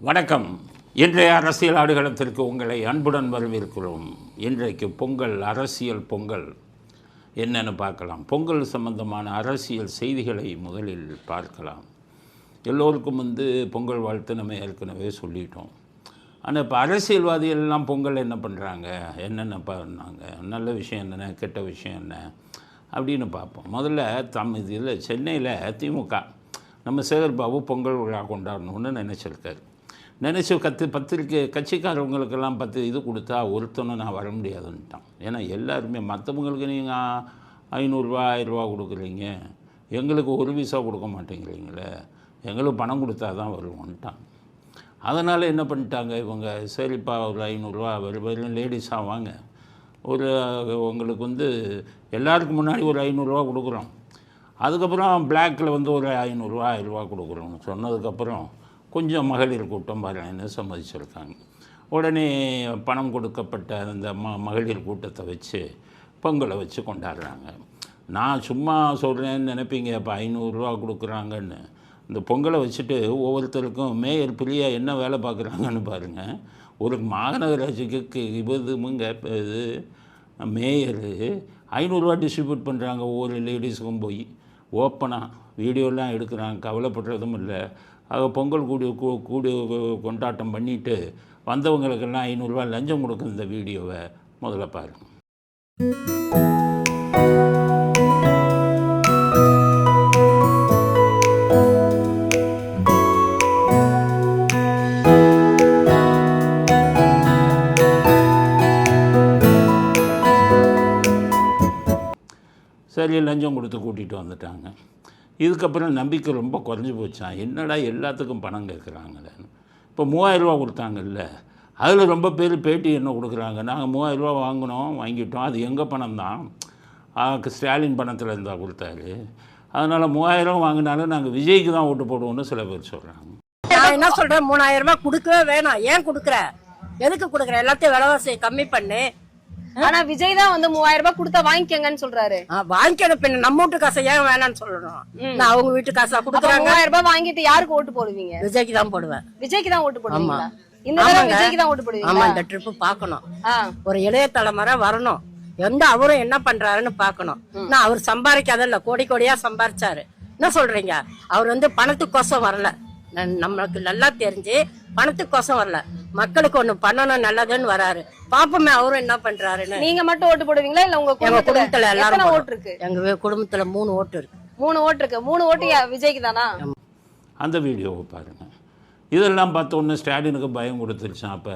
வணக்கம். இன்றைய அரசியல் ஆடுகளத்திற்கு உங்களை அன்புடன் வரவேற்கிறோம். இன்றைக்கு பொங்கல் அரசியல் பொங்கல். என்னென்னு பார்க்கலாம். பொங்கல் சம்பந்தமான அரசியல் செய்திகளை முதலில் பார்க்கலாம். எல்லோருக்கும் வந்து பொங்கல் வாழ்த்து நம்ம ஏற்கனவே சொல்லிட்டோம். ஆனால் இப்போ அரசியல்வாதிகள் எல்லாம் பொங்கல் என்ன பண்ணுறாங்க என்னென்ன பண்ணாங்க? நல்ல விஷயம் என்னென்ன? கெட்ட விஷயம் என்ன? அப்படின்னு பார்ப்போம். முதல்ல தம் இதில் சென்னையில் திமுக. நம்ம சேகர் பாபு பொங்கல் விழா கொண்டாடணும்னு நினச்சிருக்காரு. நினச்சி கத்து பத்திரிக்கை கட்சிக்காரவங்களுக்கெல்லாம் பத்து இது கொடுத்தா ஒருத்தனும் நான் வர முடியாதுன்ட்டான். ஏன்னா எல்லாருமே மற்றவங்களுக்கு நீங்கள் ஐநூறுரூவா ஆயிரரூவா கொடுக்குறீங்க. எங்களுக்கு ஒரு விசா கொடுக்க மாட்டேங்கிறீங்களே. எங்களுக்கு பணம் கொடுத்தா தான் வருவோன்ட்டான். அதனால் என்ன பண்ணிட்டாங்க இவங்க? சரிப்பா ஒரு ஐநூறுரூவா வரும் வெறும் லேடிஸாக வாங்க. ஒரு உங்களுக்கு வந்து எல்லாருக்கும் முன்னாடி ஒரு ஐநூறுரூவா கொடுக்குறோம். அதுக்கப்புறம் பிளாக்கில் வந்து ஒரு ஐநூறுரூவா ஆயிரரூவா கொடுக்குறோம்னு சொன்னதுக்கப்புறம் கொஞ்சம் மகளிர் கூட்டம் வரேன்னு சம்மதிச்சிருக்காங்க. உடனே பணம் கொடுக்கப்பட்ட அந்த ம மகளிர் கூட்டத்தை வச்சு பொங்கலை வச்சு கொண்டாடுறாங்க. நான் சும்மா சொல்கிறேன்னு நினைப்பீங்க இப்போ ஐநூறுரூவா கொடுக்குறாங்கன்னு. இந்த பொங்கலை வச்சுட்டு ஒவ்வொருத்தருக்கும் மேயர் பிரியா என்ன வேலை பார்க்குறாங்கன்னு பாருங்கள் ஒரு மாநகராட்சிக்கு இவதுமுங்க இது மேயரு ஐநூறுரூவா டிஸ்ட்ரிபியூட் பண்ணுறாங்க ஒவ்வொரு லேடிஸுக்கும் போய். ஓப்பனாக வீடியோலாம் எடுக்கிறாங்க கவலைப்படுறதும் இல்லை. ஆக பொங்கல் கூடி கூடி கொண்டாட்டம் பண்ணிவிட்டு வந்தவங்களுக்கெல்லாம் ஐநூறுரூவா லஞ்சம் கொடுக்கும் இந்த வீடியோவை முதல்ல பாருங்கள் சரி லஞ்சம் கொடுத்து கூட்டிகிட்டு வந்துட்டாங்க. இதுக்கப்புறம் நம்பிக்கை ரொம்ப குறைஞ்சி போச்சான் என்னடா எல்லாத்துக்கும் பணம் கேட்குறாங்களேன்னு இப்போ மூவாயிரரூவா கொடுத்தாங்கல்ல அதில் ரொம்ப பேர் பேட்டி என்ன கொடுக்குறாங்க? நாங்கள் மூவாயிரரூவா வாங்கினோம் வாங்கிட்டோம் அது எங்கள் பணம் தான் ஸ்டாலின் பணத்தில் இருந்தால் கொடுத்தாரு. அதனால் மூவாயிரம் வாங்கினாலும் நாங்கள் விஜய்க்கு தான் ஓட்டு போடுவோம்னு சில பேர் சொல்கிறாங்க நான் என்ன சொல்கிறேன் மூணாயிரம் ரூபாய் கொடுக்கவே வேணாம். ஏன் கொடுக்குற? எதுக்கு கொடுக்குற? எல்லாத்தையும் விலைவாசியை கம்மி பண்ணு. ஆனா விஜய் தான் வந்து மூவாயிரம் ரூபாய் கொடுத்தா வாங்கிக்கங்கன்னு சொல்றாரு. வாங்கிக்கணும் பின்ன நம்ம வீட்டு காசை ஏன் வேணாம்னு சொல்லணும்? நான் அவங்க வீட்டு காசா கொடுக்குறாங்க. மூவாயிரம் ரூபாய் வாங்கிட்டு யாருக்கு ஓட்டு போடுவீங்க? விஜய்க்கு தான் போடுவேன். விஜய்க்கு தான் ஓட்டு போடுவீங்களா? ஆமா. இந்த தடவை. விஜய்க்கு தான் ஓட்டு ஆமா போடுவீங்களா இந்த ட்ரிப்பு பார்க்கணும். ஆ. ஒரு இளைய தலைமுறை வரணும். எந்த அவரும் என்ன பண்றாருன்னு பார்க்கணும். நான் அவர் சம்பாதிக்காதல்ல கோடி கோடியா சம்பாரிச்சாரு. என்ன சொல்றீங்க? அவர் வந்து பணத்துக்கோசம் வரல. நம்மளுக்கு நல்லா தெரிஞ்சு பணத்துக்கோசம் வரல. மக்களுக்கு ஒண்ணு பண்ணணும் நல்லதுன்னு வராரு. பாப்போமே அவரும் என்ன பண்றாருன்னு. நீங்க மட்டும் ஓட்டு போடுவீங்களா? இல்ல உங்க எங்க குடும்பத்துல எல்லாரும். ஓட்டு இருக்கு எங்க குடும்பத்துல மூணு ஓட்டு இருக்கு. மூணு ஓட்டு இருக்கு. மூணு ஓட்டு விஜய்க்கு தானா? அந்த வீடியோவை பாருங்கள் இதெல்லாம் பார்த்த உடனே ஸ்டாலினுக்கு பயம் கொடுத்துருச்சான் அப்போ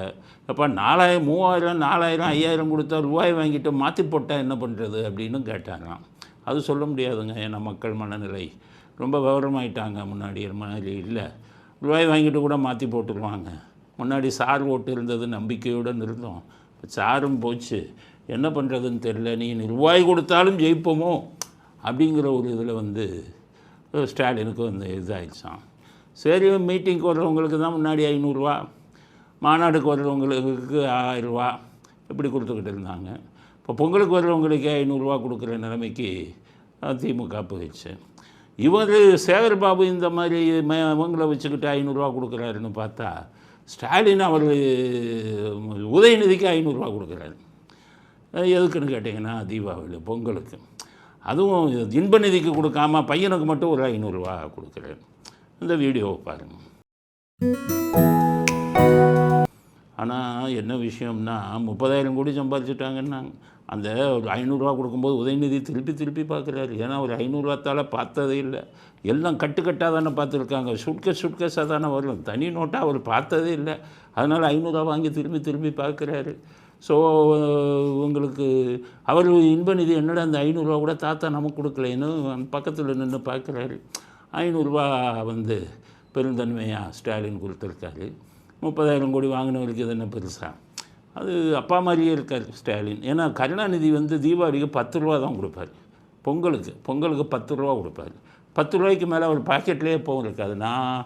அப்போ நாலாயிரம் மூவாயிரம் நாலாயிரம் ஐயாயிரம் கொடுத்தா ரூபாய் வாங்கிட்டு மாற்றி போட்டால் என்ன பண்ணுறது அப்படின்னு கேட்டாராம். அது சொல்ல முடியாதுங்க. ஏன்னா மக்கள் மனநிலை ரொம்ப விவரமாயிட்டாங்க முன்னாடி. மாதிரி இல்லை. ரூபாய் வாங்கிட்டு கூட மாற்றி போட்டுருவாங்க முன்னாடி சார் ஓட்டு இருந்தது நம்பிக்கையுடன் இருந்தோம் இப்போ சாரும் போச்சு. என்ன பண்ணுறதுன்னு தெரில நீ ரூபாய் கொடுத்தாலும் ஜெயிப்போமோ? அப்படிங்கிற ஒரு இதில் வந்து ஸ்டாலினுக்கு வந்து இதாகிடுச்சான் சரி மீட்டிங்க்கு வர்றவங்களுக்கு தான் முன்னாடி ஐநூறுரூவா மாநாடுக்கு வர்றவங்களுக்கு ஆயிரரூவா. இப்படி கொடுத்துக்கிட்டு இருந்தாங்க. இப்போ பொங்கலுக்கு வர்றவங்களுக்கு ஐநூறுரூவா கொடுக்குற நிலைமைக்கு திமுக போயிடுச்சு. இவர் சேகர் பாபு இந்த மாதிரி ம இவங்களை வச்சுக்கிட்டு ஐநூறுரூவா கொடுக்குறாருன்னு பார்த்தா ஸ்டாலின் அவர் உதயநிதிக்கு ஐநூறுரூவா கொடுக்குறாரு. எதுக்குன்னு கேட்டிங்கன்னா தீபாவளி பொங்கலுக்கு. அதுவும் இன்ப நிதிக்கு கொடுக்காம பையனுக்கு மட்டும் ஒரு ஐநூறுரூவா கொடுக்குறேன் இந்த வீடியோவை பாருங்கள் ஆனால் என்ன விஷயம்னா முப்பதாயிரம் கோடி சம்பாதிச்சிட்டாங்கன்னா அந்த ஒரு ஐநூறுரூவா கொடுக்கும்போது உதயநிதி திருப்பி திருப்பி பார்க்குறாரு. ஏன்னா ஒரு ஐநூறுரூவாத்தால் பார்த்ததே இல்லை. எல்லாம் கட்டுக்கட்டாக தானே பார்த்துருக்காங்க. சுட்கேஸ் சுட்கேஸாக தானே வரும். தனி நோட்டாக அவர் பார்த்ததே இல்லை. அதனால் ஐநூறுரூவா வாங்கி திரும்பி திரும்பி பார்க்குறாரு. ஸோ உங்களுக்கு அவர் இன்ப நிதி என்னடா அந்த ஐநூறுரூவா கூட தாத்தா நமக்கு கொடுக்கலைன்னு பக்கத்தில் நின்று பார்க்குறாரு. ஐநூறுரூவா வந்து பெருந்தன்மையாக ஸ்டாலின் கொடுத்துருக்காரு. முப்பதாயிரம் கோடி வாங்கினவருக்கு இது என்ன பெருசாக அது அப்பா மாதிரியே இருக்கார் ஸ்டாலின். ஏன்னா கருணாநிதி வந்து தீபாவளிக்கு பத்து ரூபா தான் கொடுப்பார். பொங்கலுக்கு பொங்கலுக்கு பத்து ரூபா கொடுப்பார். பத்து ரூபாய்க்கு மேலே அவர் பாக்கெட்லேயே போகும் இருக்காது. நான்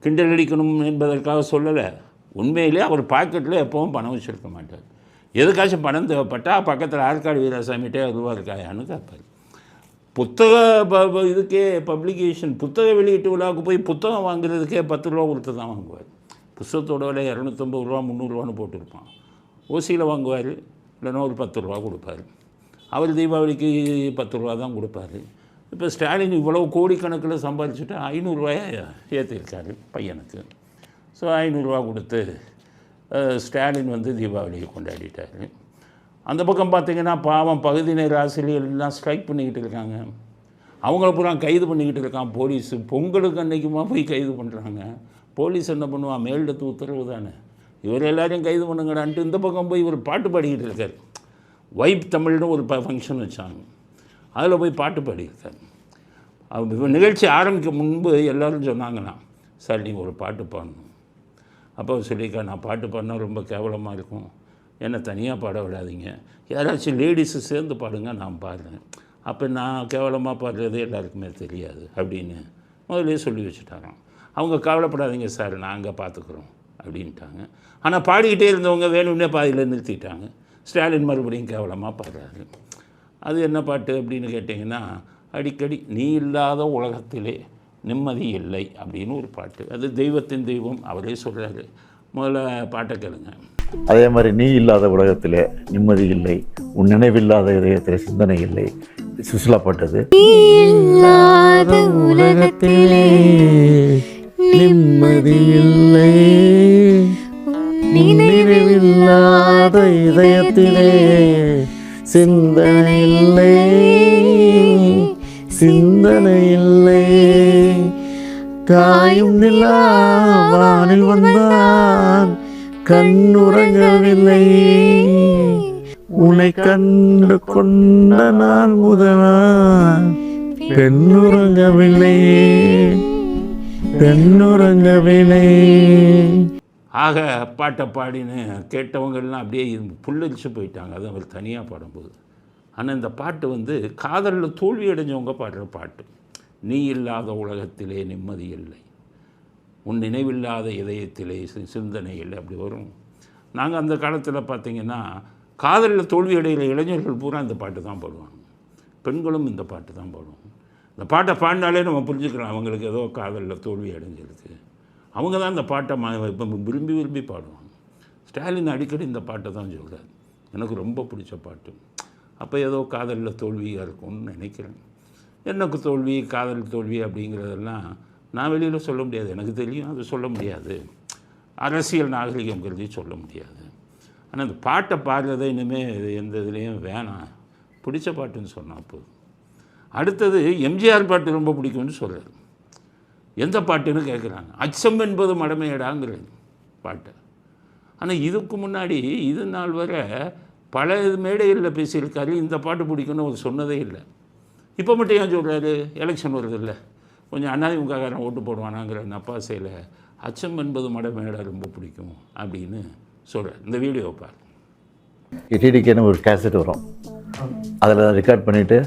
கிண்டல் அடிக்கணும் என்பதற்காக சொல்லலை. உண்மையிலே அவர் பாக்கெட்டில் எப்பவும் பணம் வச்சுருக்க மாட்டார். எதுக்காச்சும் பணம் தேவைப்பட்டால் பக்கத்தில் ஆற்காடு வீராசாமிகிட்டே ரூபா இருக்காயான்னு கேட்பார். புத்தக ப- இதுக்கே பப்ளிகேஷன் புத்தக வெளியீட்டு விழாவுக்கு போய் புத்தகம் வாங்குறதுக்கே பத்து ரூபா கொடுத்து தான் வாங்குவார். புத்தகத்தோட விலை இரநூத்தம்பது ரூபா முந்நூறுரூவான்னு போட்டிருப்பான். ஓசியில் வாங்குவார் இல்லைன்னா ஒரு பத்து ரூபா கொடுப்பாரு. அவர் தீபாவளிக்கு பத்து ரூபா தான் கொடுப்பாரு. இப்போ ஸ்டாலின் இவ்வளோ கோடிக்கணக்கில் சம்பாதிச்சுட்டு ஐநூறுரூவாயை ஏற்றிருக்காரு பையனுக்கு. ஸோ ஐநூறுரூவா கொடுத்து ஸ்டாலின் வந்து தீபாவளியை கொண்டாடிட்டார். அந்த பக்கம் பார்த்தீங்கன்னா பாவம் பகுதி நேர ஆசிரியர் எல்லாம் ஸ்ட்ரைக் பண்ணிக்கிட்டு இருக்காங்க. அவங்கள பூரா கைது பண்ணிக்கிட்டு இருக்கான் போலீஸு. பொங்கலுக்கு அன்னைக்குமா போய் கைது பண்ணுறாங்க போலீஸ் என்ன பண்ணுவான்? மேலிடத்து உத்தரவு தானே. இவர் எல்லாரையும் கைது பண்ணுங்கடான்ட்டு இந்த பக்கம் போய் இவர் பாட்டு பாடிக்கிட்டு இருக்கார். வைப் தமிழ்னு ஒரு ப ஃபங்க்ஷன் வச்சாங்க. அதில் போய் பாட்டு பாடியிருக்கார். நிகழ்ச்சி ஆரம்பிக்க முன்பு எல்லோரும் சொன்னாங்கண்ணா சார் நீங்கள் ஒரு பாட்டு பாடணும். அப்போ சொல்லியிருக்கா நான் பாட்டு பாடினா ரொம்ப கேவலமாக இருக்கும். என்னை தனியாக பாட விடாதீங்க. யாராச்சும் லேடிஸு சேர்ந்து பாடுங்க நான் பாடுறேன். அப்போ நான் கேவலமாக பாடுறது எல்லாருக்குமே தெரியாது அப்படின்னு முதல்ல சொல்லி வச்சுட்டாராம். அவங்க கவலைப்படாதீங்க சார் நாங்கள் பார்த்துக்குறோம் அப்படின்ட்டாங்க. ஆனால் பாடிக்கிட்டே இருந்தவங்க வேணும்னே பாதியில் நிறுத்திட்டாங்க. ஸ்டாலின் மறுபடியும் கேவலமாக பாடுறாரு. அது என்ன பாட்டு அப்படின்னு கேட்டிங்கன்னா அடிக்கடி நீ இல்லாத உலகத்திலே நிம்மதி இல்லை அப்படின்னு ஒரு பாட்டு. அது தெய்வத்தின் தெய்வம் அவரே சொல்கிறாரு முதல்ல பாட்டை கேளுங்க. அதே மாதிரி நீ இல்லாத உலகத்திலே நிம்மதி இல்லை உன் நினைவில்லாத இதயத்தில் சிந்தனை இல்லை. சுசிலா பாட்டது இல்லாத உலகத்திலே நிம்மதி இல்லை. நினைவில்லாத இதயத்திலே சிந்தனை இல்லை சிந்தனை இல்லை காயும் நிலா வானில் வந்தான். கண்ணுறங்கவில்லை. உன்னை கண்டு கொண்ட நான் முதலான். பெண்ணுறங்கவில்லை. பெண்ணுறங்கவில்லை. ஆக பாட்டை பாடின்னு கேட்டவங்கள்லாம் அப்படியே புல்லரிச்சு போயிட்டாங்க. அது அவர் தனியாக பாடும்போது. ஆனால் இந்த பாட்டு வந்து காதலில் தோல்வி அடைஞ்சவங்க பாடுற பாட்டு. நீ இல்லாத உலகத்திலே நிம்மதி இல்லை. உன் நினைவில்லாத இதயத்திலே சி- சிந்தனை இல்லை. அப்படி வரும். நாங்கள் அந்த காலத்தில் பார்த்தீங்கன்னா காதலில் தோல்வி அடைகிற இளைஞர்கள் பூரா இந்த பாட்டு தான் பாடுவாங்க. பெண்களும் இந்த பாட்டு தான் பாடுவாங்க. இந்த பாட்டை பாடினாலே நம்ம புரிஞ்சுக்கலாம். அவங்களுக்கு ஏதோ காதலில் தோல்வி அடைஞ்சிருக்கு. அவங்க தான் இந்த பாட்டை இப்போ விரும்பி விரும்பி பாடுவாங்க. ஸ்டாலின் அடிக்கடி இந்த பாட்டை தான் சொல்கிறார் எனக்கு ரொம்ப பிடிச்ச பாட்டு. அப்போ ஏதோ காதலில் தோல்வியாக இருக்கும்னு நினைக்கிறேன். எனக்கு தோல்வி காதல் தோல்வி அப்படிங்கிறதெல்லாம் நான் வெளியில் சொல்ல முடியாது. எனக்கு தெரியும் அது சொல்ல முடியாது. அரசியல் நாகரிகம் கருதி சொல்ல முடியாது. ஆனால் அந்த பாட்டை பாடுறதை இனிமேல் எந்த இதுலேயும் வேணாம். பிடிச்ச பாட்டுன்னு சொன்னால் போதும். அடுத்தது எம்ஜிஆர் பாட்டு ரொம்ப பிடிக்கும்னு சொல்கிறார் எந்த பாட்டுன்னு கேட்குறாங்க. அச்சம் என்பது மடமையடாங்கிறது பாட்டு. ஆனால் இதுக்கு முன்னாடி இது நாள் வரை பல மேடைகளில் பேசியிருக்காரு. இந்த பாட்டு பிடிக்கும்னு அவர் சொன்னதே இல்லை. இப்போ மட்டும் ஏன் சொல்கிறாரு எலெக்ஷன் வருது இல்லை கொஞ்சம் அண்ணாதிமுககாரன் ஓட்டு போடுவானாங்கிற நப்பாசையில் அச்சம் என்பது மடமேடா ரொம்ப பிடிக்கும் அப்படின்னு சொல்கிறார் இந்த வீடியோ பார் டிடிக்கேன்னு ஒரு கேசட் வரும். அதில் ரெக்கார்ட் பண்ணிவிட்டு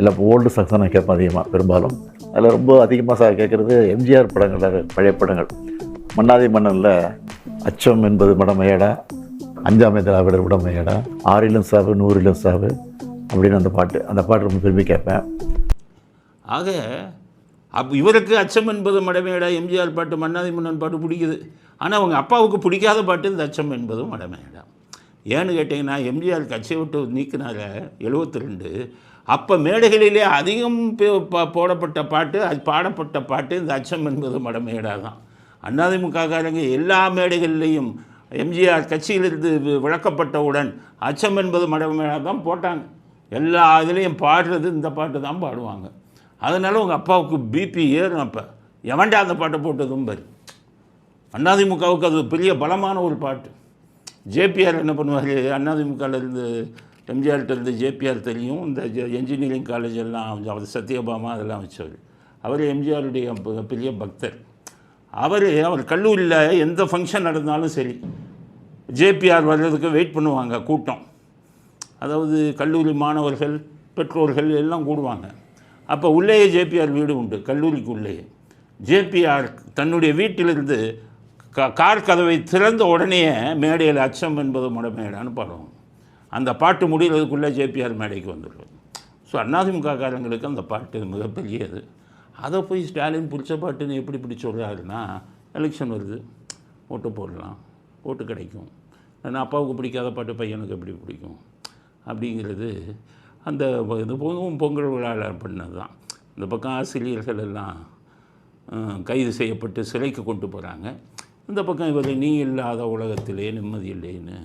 எல்லாம் ஓல்டு சாங்ஸ் தான் நான் கேட்பேன் அதிகமாக பெரும்பாலும். அதில் ரொம்ப அதிகமாக சார் கேட்குறது எம்ஜிஆர் படங்கள் பழைய படங்கள். மன்னாதி மன்னனில் அச்சம் என்பது மடமையடா அஞ்சாமை திராவிடர் உடமையடா ஆறிலும் சாவு நூறிலும் சாவு அப்படின்னு அந்த பாட்டு அந்த பாட்டு ரொம்ப விரும்பி கேட்பேன். ஆக அப் இவருக்கு அச்சம் என்பது மடமேடா எம்ஜிஆர் பாட்டு மன்னாதி மன்னன் பாட்டு பிடிக்குது. ஆனால் அவங்க அப்பாவுக்கு பிடிக்காத பாட்டு இந்த அச்சம் என்பதும் மடமேடா ஏன்னு கேட்டிங்கன்னா எம்ஜிஆர் கட்சியை விட்டு நீக்கினால எழுபத்தி ரெண்டு அப்போ மேடைகளிலே அதிகம் பே- போடப்பட்ட பாட்டு அது பாடப்பட்ட பாட்டு இந்த அச்சம் என்பது மடமேடா தான் அதிமுககாரங்க எல்லா மேடைகள்லேயும் எம்ஜிஆர் கட்சியிலிருந்து விளக்கப்பட்டவுடன் அச்சம் என்பது மடமேடா தான் போட்டாங்க. எல்லா இதுலேயும் பாடுறது இந்த பாட்டு தான் பாடுவாங்க. அதனால் உங்கள் அப்பாவுக்கு பிபி ஏறும் அப்போ. எவன்டா அந்த பாட்டை போட்டதும் பாரு. அதிமுகவுக்கு அது பெரிய பலமான ஒரு பாட்டு. ஜேபிஆர் என்ன பண்ணுவார்? அதிமுகலேருந்து எம்ஜிஆர்கிட்ட இருந்து ஜேபிஆர் தெரியும். இந்த என்ஜினியரிங் காலேஜ் எல்லாம் அவர் சத்யபாமா அதெல்லாம் வச்சவர். அவர் எம்ஜிஆருடைய பெரிய பக்தர். அவர் அவர் கல்லூரியில் எந்த ஃபங்க்ஷன் நடந்தாலும் சரி ஜேபிஆர் வர்றதுக்கு வெயிட் பண்ணுவாங்க கூட்டம். அதாவது கல்லூரி மாணவர்கள் பெற்றோர்கள் எல்லாம் கூடுவாங்க. அப்போ உள்ளேயே ஜேபிஆர் வீடு உண்டு கல்லூரிக்கு உள்ளேயே ஜேபிஆர் தன்னுடைய வீட்டிலிருந்து க கார் கதவை திறந்த உடனே மேடையில் அச்சம் என்பது முடமேடான்னு பாடுவோம் அந்த பாட்டு முடிகிறதுக்குள்ளே ஜேபிஆர் மேடைக்கு வந்துடுவார். ஸோ அதிமுககாரங்களுக்கு அந்த பாட்டு மிகப்பெரியது. அதை போய் ஸ்டாலின் பிடிச்ச பாட்டுன்னு எப்படி இப்படி சொல்கிறாருன்னா எலெக்ஷன் வருது ஓட்டு போடலாம் ஓட்டு கிடைக்கும். ஏன்னா அப்பாவுக்கு பிடிக்காத பாட்டு பையனுக்கு எப்படி பிடிக்கும்? அப்படிங்கிறது அந்த இது பொங்கும் பொங்கல் விழாவில் பண்ணது தான். இந்த பக்கம் ஆசிரியர்கள் எல்லாம் கைது செய்யப்பட்டு சிலைக்கு கொண்டு போகிறாங்க இந்த பக்கம் இவர் நீ இல்லாத உலகத்திலே நிம்மதி இல்லைன்னு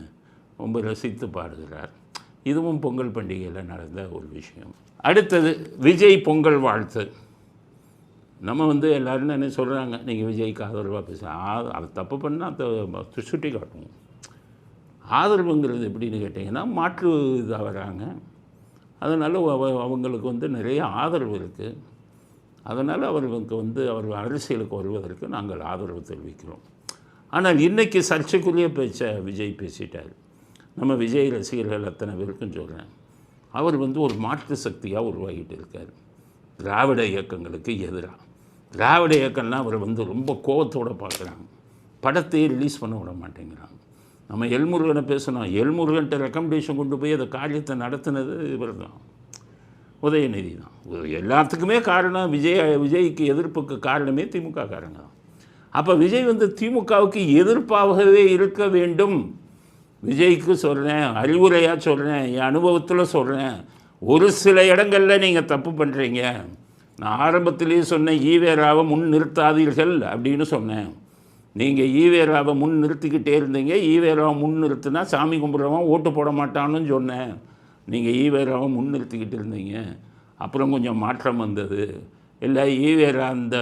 ரொம்ப ரசித்து பாடுகிறார். இதுவும் பொங்கல் பண்டிகையில் நடந்த ஒரு விஷயம். அடுத்தது விஜய் பொங்கல் வாழ்த்து. நம்ம வந்து எல்லோரும் என்ன சொல்கிறாங்க நீங்கள் விஜய்க்கு ஆதரவாக பேச அது தப்பு பண்ணால் சுட்டி காட்டுவோம். ஆதரவுங்கிறது எப்படின்னு கேட்டிங்கன்னா மாற்று இதாக வராங்க. அதனால் அவ- அவங்களுக்கு வந்து நிறைய ஆதரவு இருக்குது அதனால் அவர்களுக்கு வந்து அவர் அரசியலுக்கு வருவதற்கு நாங்கள் ஆதரவு தெரிவிக்கிறோம். ஆனால் இன்றைக்கி சர்ச்சைக்குரிய பேச்சை விஜய் பேசிட்டார். நம்ம விஜய் ரசிகர்கள் அத்தனை பேருக்கும் சொல்கிறேன் அவர் வந்து ஒரு மாற்று சக்தியாக உருவாகிட்டு இருக்கார். திராவிட இயக்கங்களுக்கு எதிராக திராவிட இயக்கம்னா அவர் வந்து ரொம்ப கோபத்தோடு பார்க்குறாங்க. படத்தையே ரிலீஸ் பண்ண விட மாட்டேங்கிறாங்க. நம்ம எல்முருகனை பேசணும். எல்முருகன்ட்ட ரெக்கமெண்டேஷன் கொண்டு போய் அந்த காரியத்தை நடத்தினது இவர் தான். உதயநிதி தான். எல்லாத்துக்குமே காரணம் விஜய் விஜய்க்கு எதிர்ப்புக்கு காரணமே திமுக காரங்க தான். அப்போ விஜய் வந்து திமுகவுக்கு எதிர்ப்பாகவே இருக்க வேண்டும். விஜய்க்கு சொல்கிறேன் அறிவுரையாக சொல்கிறேன் என் அனுபவத்தில் சொல்கிறேன் ஒரு சில இடங்களில் நீங்கள் தப்பு பண்ணுறீங்க நான் ஆரம்பத்திலேயே சொன்னேன் ஈவேராவை முன் நிறுத்தாதீர்கள் அப்படின்னு சொன்னேன். நீங்கள் ஈவேராவை முன் நிறுத்திக்கிட்டே இருந்தீங்க. ஈவேராவை முன் நிறுத்தினா சாமி கும்பிட்றவன் ஓட்டு போட மாட்டான்னு சொன்னேன். நீங்கள் ஈவேராவை முன் நிறுத்திக்கிட்டு இருந்தீங்க. அப்புறம் கொஞ்சம் மாற்றம் வந்தது. இல்லை ஈவேரா அந்த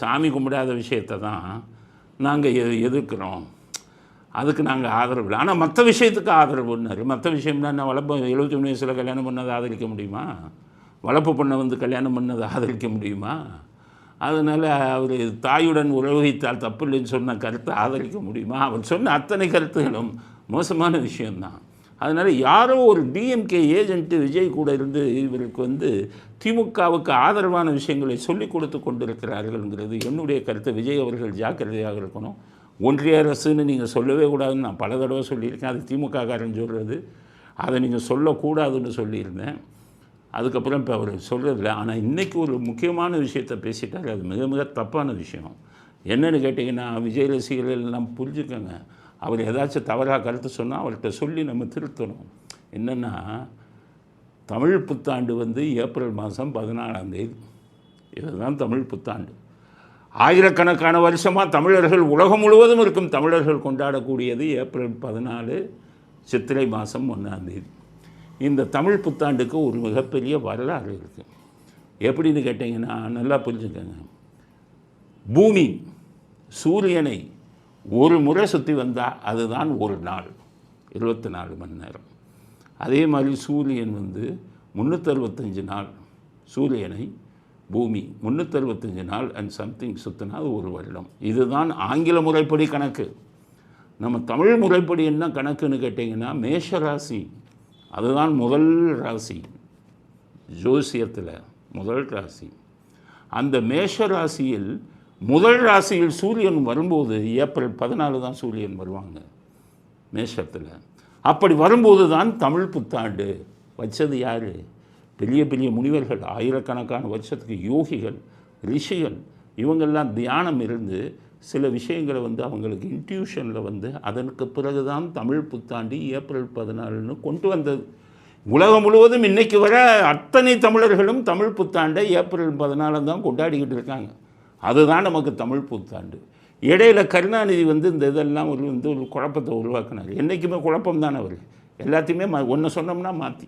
சாமி கும்பிடாத விஷயத்தை தான் நாங்கள் எ எதிர்க்கிறோம். அதுக்கு நாங்கள் ஆதரவு இல்லை. ஆனால் மற்ற விஷயத்துக்கு ஆதரவு ஆதரவுன்னாரு மற்ற விஷயம்னா என்ன வளர்ப்பு எழுபத்தி மூணு வயசில் கல்யாணம் பண்ணதை ஆதரிக்க முடியுமா? வளர்ப்பு பண்ண வந்து கல்யாணம் பண்ணதை ஆதரிக்க முடியுமா? அதனால் அவர் தாயுடன் உறவு வைத்தால் தப்பு இல்லைன்னு சொன்ன கருத்தை ஆதரிக்க முடியுமா? அவர் சொன்ன அத்தனை கருத்துகளும் மோசமான விஷயம்தான். அதனால் யாரோ ஒரு டிஎம்கே ஏஜென்ட்டு விஜய் கூட இருந்து இவருக்கு வந்து திமுகவுக்கு ஆதரவான விஷயங்களை சொல்லிக் கொடுத்து கொண்டிருக்கிறார்கள்ங்கிறது என்னுடைய கருத்து. விஜய் அவர்கள் ஜாக்கிரதையாக இருக்கணும். ஒன்றிய அரசுன்னு நீங்கள் சொல்லவே கூடாதுன்னு நான் பல தடவை சொல்லியிருக்கேன். அது திமுக காரன் சொல்கிறது அதை நீங்கள் சொல்லக்கூடாதுன்னு சொல்லியிருந்தேன். அதுக்கப்புறம் இப்போ அவர் சொல்கிறதில்ல ஆனால் இன்றைக்கி ஒரு முக்கியமான விஷயத்தை பேசிட்டார். அது மிக மிக தப்பான விஷயம். என்னென்னு கேட்டிங்கன்னா விஜய் ரசிகர்கள் எல்லாம் புரிஞ்சுக்கோங்க. அவர் ஏதாச்சும் தவறாக கருத்து சொன்னால் அவர்கிட்ட சொல்லி நம்ம திருத்தணும். என்னென்னா தமிழ் புத்தாண்டு வந்து ஏப்ரல் மாதம் பதினாலாம் தேதி. இதுதான் தமிழ் புத்தாண்டு. ஆயிரக்கணக்கான வருஷமாக தமிழர்கள் உலகம் முழுவதும் இருக்கும் தமிழர்கள் கொண்டாடக்கூடியது ஏப்ரல் பதினாலு சித்திரை மாதம் ஒன்றாந்தேதி இந்த தமிழ் புத்தாண்டுக்கு ஒரு மிகப்பெரிய வரலாறு இருக்குது எப்படின்னு கேட்டிங்கன்னா நல்லா புரிஞ்சுக்கங்க. பூமி சூரியனை ஒரு முறை சுற்றி வந்தால் அதுதான் ஒரு நாள் இருபத்தி நாலு மணி நேரம். அதே மாதிரி சூரியன் வந்து முந்நூற்றறுபத்தஞ்சு நாள் சூரியனை பூமி முந்நூற்றறுபத்தஞ்சு நாள் அண்ட் சம்திங் சுத்தினா அது ஒரு வருடம். இதுதான் ஆங்கில முறைப்படி கணக்கு. நம்ம தமிழ் முறைப்படி என்ன கணக்குன்னு கேட்டிங்கன்னா மேஷ ராசி அதுதான் முதல் ராசி. ஜோசியத்தில் முதல் ராசி. அந்த மேஷ ராசியில் முதல் ராசியில் சூரியன் வரும்போது ஏப்ரல் பதினாலு தான் சூரியன் வருவாங்க. மேஷத்தில். அப்படி வரும்போது தான் தமிழ் புத்தாண்டு. வச்சது யார்? பெரிய பெரிய முனிவர்கள் ஆயிரக்கணக்கான வருஷத்துக்கு யோகிகள் ரிஷிகள் இவங்கெல்லாம் தியானம் இருந்து சில விஷயங்களை வந்து அவங்களுக்கு இன்ட்யூஷனில் வந்து அதற்கு பிறகு தான் தமிழ் புத்தாண்டு ஏப்ரல் பதினாலுன்னு கொண்டு வந்தது. உலகம் முழுவதும் இன்றைக்கு வர அத்தனை தமிழர்களும் தமிழ் புத்தாண்டை ஏப்ரல் பதினாலாம் தான் கொண்டாடிக்கிட்டு இருக்காங்க. அதுதான் நமக்கு தமிழ் புத்தாண்டு. இடையில கருணாநிதி வந்து இந்த இதெல்லாம் ஒரு வந்து ஒரு குழப்பத்தை உருவாக்குனார். என்றைக்குமே குழப்பம் தான் அவர். எல்லாத்தையுமே மா ஒன்று சொன்னோம்னா மாற்றி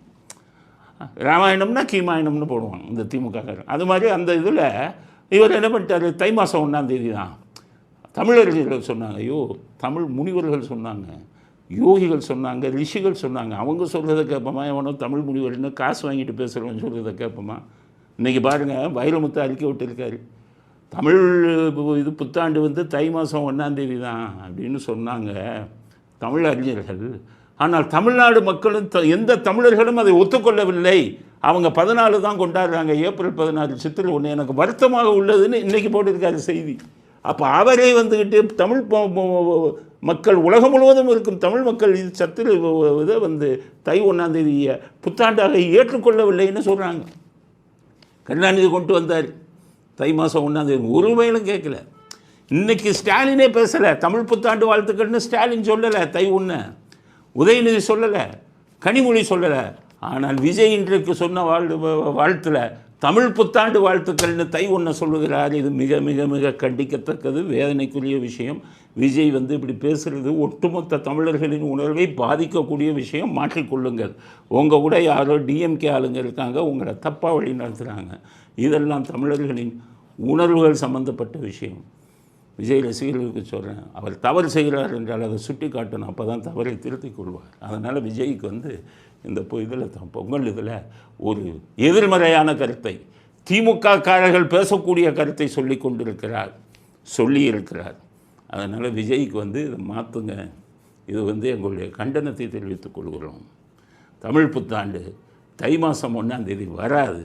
ராமாயணம்னா கீமாயணம்னு போடுவாங்க இந்த திமுக அது மாதிரி அந்த இதில் இவர் என்ன பண்ணிட்டார்? தை மாதம் ஒன்றாம் தேதி தான். தமிழர்கள் சொன்னாங்க ஐயோ தமிழ் முனிவர்கள் சொன்னாங்க யோகிகள் சொன்னாங்க ரிஷிகள் சொன்னாங்க. அவங்க சொல்கிறத கேட்போமா? எவனோ தமிழ் முனிவர்னு காசு வாங்கிட்டு பேசுகிறவன் சொல்கிறத கேட்போமா? இன்றைக்கி பாருங்கள் வைரமுத்து அறிக்கை விட்டுருக்காரு. தமிழ் இது புத்தாண்டு வந்து தை மாதம் ஒன்றாந்தேதி தான் அப்படின்னு சொன்னாங்க தமிழ் அறிஞர்கள் ஆனால் தமிழ்நாடு மக்களும் த- எந்த தமிழர்களும் அதை ஒத்துக்கொள்ளவில்லை. அவங்க பதினாலு தான் கொண்டாடுறாங்க. ஏப்ரல் பதினாறு சித்திரை ஒன்று. எனக்கு வருத்தமாக உள்ளதுன்னு இன்றைக்கி போட்டிருக்காரு செய்தி. அப்போ அவரே வந்துக்கிட்டு தமிழ் மக்கள் உலகம் முழுவதும் இருக்கும் தமிழ் மக்கள் இது சத்திர இதை வந்து தை ஒன்றாந்தேதியை புத்தாண்டாக ஏற்றுக்கொள்ளவில்லைன்னு சொல்கிறாங்க கருணாநிதி கொண்டு வந்தார். தை மாதம் ஒன்றாந்தேதி ஒரு வயலும் கேட்கல. இன்னைக்கு ஸ்டாலினே பேசலை. தமிழ் புத்தாண்டு வாழ்த்துக்கள்னு ஸ்டாலின் சொல்லலை. தை ஒன்று உதயநிதி சொல்லலை கனிமொழி சொல்லலை. ஆனால் விஜய் இன்றைக்கு சொன்ன வாழ் வாழ்த்துல தமிழ் புத்தாண்டு வாழ்த்துக்கள்னு தை ஒன்று சொல்லுகிறார். இது மிக மிக மிக கண்டிக்கத்தக்கது வேதனைக்குரிய விஷயம். விஜய் வந்து இப்படி பேசுகிறது ஒட்டுமொத்த தமிழர்களின் உணர்வை பாதிக்கக்கூடிய விஷயம். மாற்றிக்கொள்ளுங்கள் உங்கள் கூட யாரோ டிஎம்கே ஆளுங்க இருக்காங்க உங்களை தப்பாக வழி நடத்துகிறாங்க இதெல்லாம் தமிழர்களின் உணர்வுகள் சம்பந்தப்பட்ட விஷயம். விஜய் ரசிகர்களுக்கு சொல்கிறேன் அவர் தவறு செய்கிறார் என்றால் அதை சுட்டி காட்டணும் அப்போ தான் தவறை திருத்திக் கொள்வார் அதனால் விஜய்க்கு வந்து இந்த இதில் பொங்கல் இதில் ஒரு எதிர்மறையான கருத்தை திமுக காரர்கள் பேசக்கூடிய கருத்தை சொல்லி கொண்டிருக்கிறார் சொல்லி இருக்கிறார் அதனால் விஜய்க்கு வந்து இதை மாற்றுங்க இது வந்து எங்களுடைய கண்டனத்தை தெரிவித்துக் கொள்கிறோம் தமிழ் புத்தாண்டு தை மாதம் ஒன்றாம் தேதி வராது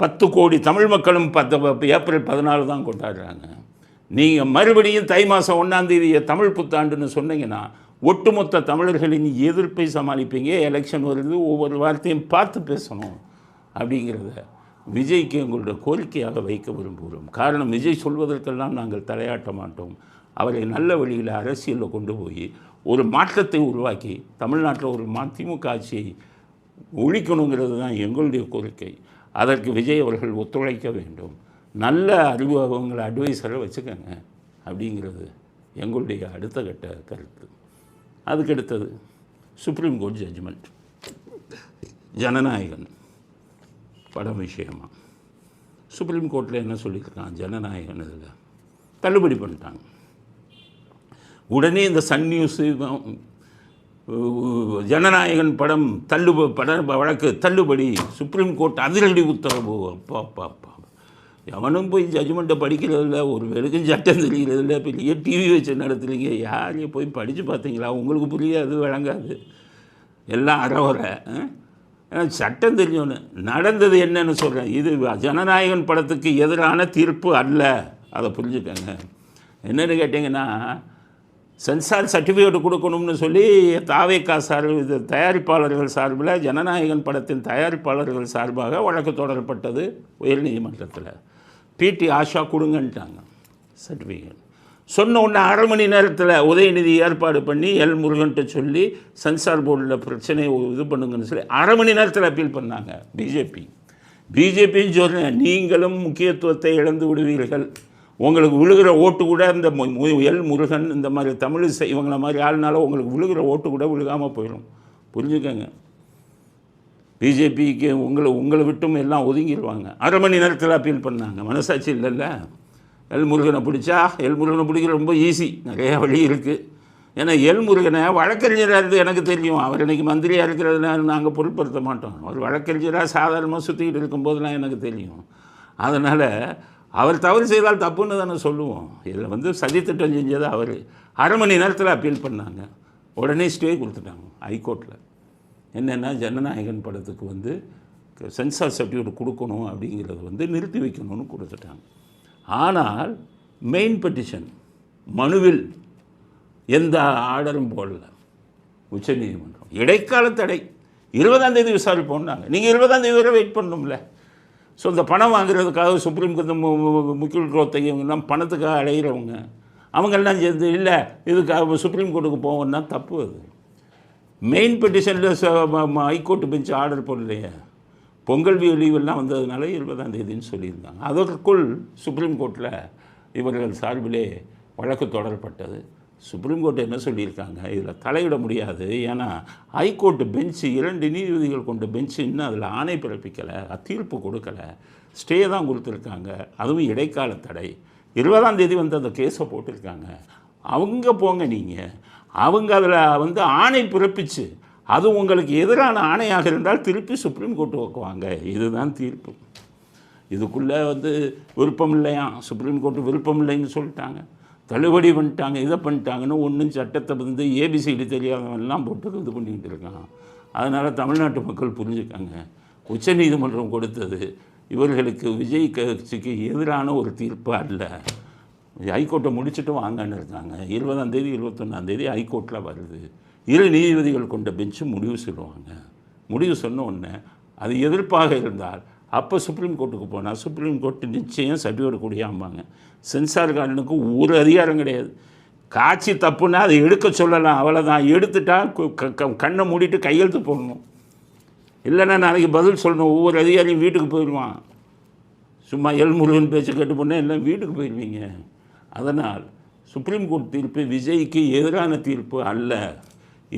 பத்து கோடி தமிழ் மக்களும் பத்து ஏப்ரல் பதினாலு தான் கொண்டாடுறாங்க நீங்கள் மறுபடியும் தை மாதம் ஒன்றாம் தேதியை தமிழ் புத்தாண்டுன்னு சொன்னீங்கன்னா ஒட்டுமொத்த தமிழர்களின் எதிர்ப்பை சமாளிப்பீங்க. எலெக்ஷன் வருது ஒவ்வொரு வார்த்தையும் பார்த்து பேசணும் அப்படிங்கிறத விஜய்க்கு எங்களுடைய கோரிக்கையாக வைக்க விரும்புகிறோம். காரணம் விஜய் சொல்வதற்கெல்லாம் நாங்கள் தலையாட்ட மாட்டோம். அவரை நல்ல வழியில் அரசியலில் கொண்டு போய் ஒரு மாற்றத்தை உருவாக்கி தமிழ்நாட்டில் ஒரு மதிமுக ஆட்சியை ஒழிக்கணுங்கிறது தான் எங்களுடைய கோரிக்கை. அதற்கு விஜய் அவர்கள் ஒத்துழைக்க வேண்டும். நல்ல அறிவுகளை அட்வைஸரை வச்சுக்கோங்க. அப்படிங்கிறது எங்களுடைய அடுத்த கட்ட கருத்து. அதுக்கடுத்தது சுப்ரீம் கோர்ட் ஜட்ஜ்மெண்ட் ஜனநாயகன். படம் விஷயமா. சுப்ரீம் கோர்ட்டில் என்ன சொல்லியிருக்கான்? ஜனநாயகன் இதில். தள்ளுபடி பண்ணிட்டாங்க. உடனே இந்த சன் நியூஸு ஜனநாயகன் படம் தள்ளுப பட வழக்கு தள்ளுபடி சுப்ரீம் கோர்ட் அதிரடி உத்தரவு. அப்பா அப்பா அப்பா. எவனும் போய் ஜட்ஜ்மெண்ட்டை படிக்கிறதில்ல ஒரு வெளுக்கும் சட்டம் தெரியறதில்ல பெரிய டிவி வச்சு நடத்துறீங்க. யாரையும் போய் படித்து பார்த்தீங்களா? உங்களுக்கு புரியாது? வழங்காது. எல்லாம் அறவரை சட்டம் தெரிஞ்சவனு. நடந்தது என்னன்னு சொல்கிறேன் இது ஜனநாயகன் படத்துக்கு எதிரான தீர்ப்பு அல்ல. அதை புரிஞ்சுக்கங்க. என்னென்னு கேட்டிங்கன்னா சென்சார் சர்டிஃபிகேட் கொடுக்கணும்னு சொல்லி தாவேக்கா சார்பு இது தயாரிப்பாளர்கள் சார்பில் ஜனநாயகன் படத்தின் தயாரிப்பாளர்கள் சார்பாக வழக்கு தொடரப்பட்டது உயர்நீதிமன்றத்தில். பிடி ஆஷா கொடுங்கன்ட்டாங்க. சர்டிஃபிகேட் சொன்ன உடனே அரை மணி நேரத்தில் உதயநிதி ஏற்பாடு பண்ணி எல் முருகன்ட்ட சொல்லி சென்சார் போர்டில் பிரச்சனையை இது பண்ணுங்கன்னு சொல்லி அரை மணி நேரத்தில் அப்பீல் பண்ணாங்க பிஜேபி. பிஜேபின்னு சொல்கிறேன் நீங்களும் முக்கியத்துவத்தை இழந்து விடுவீர்கள். உங்களுக்கு விழுகிற ஓட்டு கூட இந்த மு- எல் முருகன் இந்த மாதிரி தமிழிசை இவங்கள மாதிரி ஆளுனால உங்களுக்கு விழுகிற ஓட்டு கூட விழுகாமல் போயிடும் புரிஞ்சுக்கங்க. பிஜேபிக்கு உங்களை உங்களை விட்டும் எல்லாம் ஒதுங்கிடுவாங்க அரை மணி நேரத்தில் அப்பீல் பண்ணாங்க. மனசாட்சி இல்லைல்ல? எல்முருகனை பிடிச்சா எல்முருகனை பிடிக்க ரொம்ப ஈஸி நிறையா வழி இருக்குது ஏன்னா எல்முருகனை வழக்கறிஞராக இருந்து எனக்கு தெரியும். அவர் இன்னைக்கு மந்திரியாக இருக்கிறதுனால நாங்கள் பொருட்படுத்த மாட்டோம். அவர் வழக்கறிஞராக சாதாரணமாக சுற்றிக்கிட்டு இருக்கும்போதெல்லாம் எனக்கு தெரியும். அதனால் அவர் தவறு செய்தால் தப்புன்னு தானே சொல்லுவோம். இதில் வந்து சதித்திட்டம் செஞ்சது அவர். அரை மணி நேரத்தில் அப்பீல் பண்ணாங்க. உடனே ஸ்டே கொடுத்துட்டாங்க. ஹைகோர்ட்டில் என்னென்னா ஜனநாயகன் படத்துக்கு வந்து சென்சார் சர்டிஃபிகேட் கொடுக்கணும் அப்படிங்கிறத வந்து நிறுத்தி வைக்கணும்னு கொடுத்துட்டாங்க. ஆனால் மெயின் பெட்டிஷன் மனுவில் எந்த ஆர்டரும் போடல. உச்சநீதிமன்றம் இடைக்கால தடை. இருபதாம் தேதி விசாரிப்போம்னாங்க நீங்கள் இருபதாம் தேதி வரை வெயிட் பண்ணணும்ல. ஸோ இந்த பணம் வாங்குறதுக்காக சுப்ரீம் கோர்ட் முக்கிய குரோத்தை இவங்கெல்லாம் பணத்துக்காக அடையிறவங்க அவங்கெல்லாம் சேர்ந்து இல்லை இதுக்காக சுப்ரீம் கோர்ட்டுக்கு போவோம்னா தப்பு அது. மெயின் பெட்டிஷனில் ஹைகோர்ட் பெஞ்ச் ஆர்டர் போடலையே. பொங்கல் லீவெல்லாம் வந்ததுனால இருபதாம் தேதின்னு சொல்லியிருந்தாங்க. அதற்குள் சுப்ரீம் கோர்ட்டில் இவர்கள் சார்பிலே வழக்கு தொடரப்பட்டது. சுப்ரீம் கோர்ட் என்ன சொல்லியிருக்காங்க? இதில் தலையிட முடியாது. ஏன்னா ஹைகோர்ட்டு பெஞ்சு இரண்டு நீதிபதிகள் கொண்ட பெஞ்சு இன்னும் அதில் ஆணை பிறப்பிக்கலை தீர்ப்பு கொடுக்கலை. ஸ்டே தான் கொடுத்துருக்காங்க. அதுவும் இடைக்கால தடை. இருபதாம் தேதி வந்து அந்த கேஸை போட்டிருக்காங்க. அவங்க போங்க நீங்கள் அவங்க அதில் வந்து ஆணை பிறப்பிச்சு அது உங்களுக்கு எதிரான ஆணையாக இருந்தால் திருப்பி சுப்ரீம் கோர்ட்டு வைக்குவாங்க இதுதான் தீர்ப்பு. இதுக்குள்ளே வந்து விருப்பம் இல்லையா? சுப்ரீம் கோர்ட்டு விருப்பம் இல்லைன்னு சொல்லிட்டாங்க. தள்ளுபடி பண்ணிட்டாங்க இதை பண்ணிட்டாங்கன்னு ஒன்றும் சட்டத்தை வந்து ஏபிசிடி தெரியாதவன்லாம் போட்டு இது பண்ணிக்கிட்டு இருக்கான் அதனால் தமிழ்நாட்டு மக்கள் புரிஞ்சுக்காங்க. உச்சநீதிமன்றம் கொடுத்தது இவர்களுக்கு விஜய் கட்சிக்கு எதிரான ஒரு தீர்ப்பு அல்ல. ஹைகோர்ட்டை முடிச்சுட்டு வாங்கன்னு இருக்காங்க இருபதாம் தேதி இருபத்தொன்னாம் தேதி ஹைகோர்ட்டில் வருது. இரு நீதிபதிகள் கொண்ட பெஞ்சு முடிவு சொல்லுவாங்க. முடிவு சொன்ன உடனே அது எதிர்ப்பாக இருந்தால் அப்போ சுப்ரீம் கோர்ட்டுக்கு போனால் சுப்ரீம் கோர்ட்டு நிச்சயம் சர்டிஃபிகேட் கூடியாம்பாங்க. சென்சார் கார்டனுக்கு ஒரு அதிகாரம் கிடையாது. காட்சி தப்புன்னா அதை எடுக்க சொல்லலாம். அவ்வளோதான் எடுத்துட்டா க- கண்ணை மூடிட்டு கையெழுத்து போடணும். இல்லைன்னா நாளைக்கு பதில் சொல்லணும். ஒவ்வொரு அதிகாரியும் வீட்டுக்கு போயிடுவான். சும்மா எல்முருகன் பேச்சு கேட்டு போனால் எல்லாம் வீட்டுக்கு போயிடுவீங்க. அதனால் சுப்ரீம் கோர்ட் தீர்ப்பு விஜய்க்கு எதிரான தீர்ப்பு அல்ல.